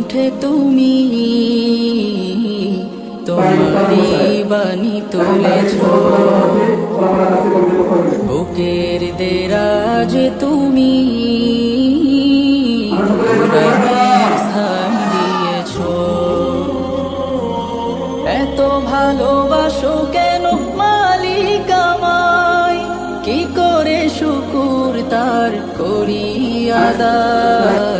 কণ্ঠে তুমি তোমারই বাণী তুলেছ বুকের দেরাজ তুমি স্থান দিয়েছ। এত ভালোবাসো কেন মালিক আমায়? কি করে শুকুর তার করি আদায়?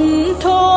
ន់ធំ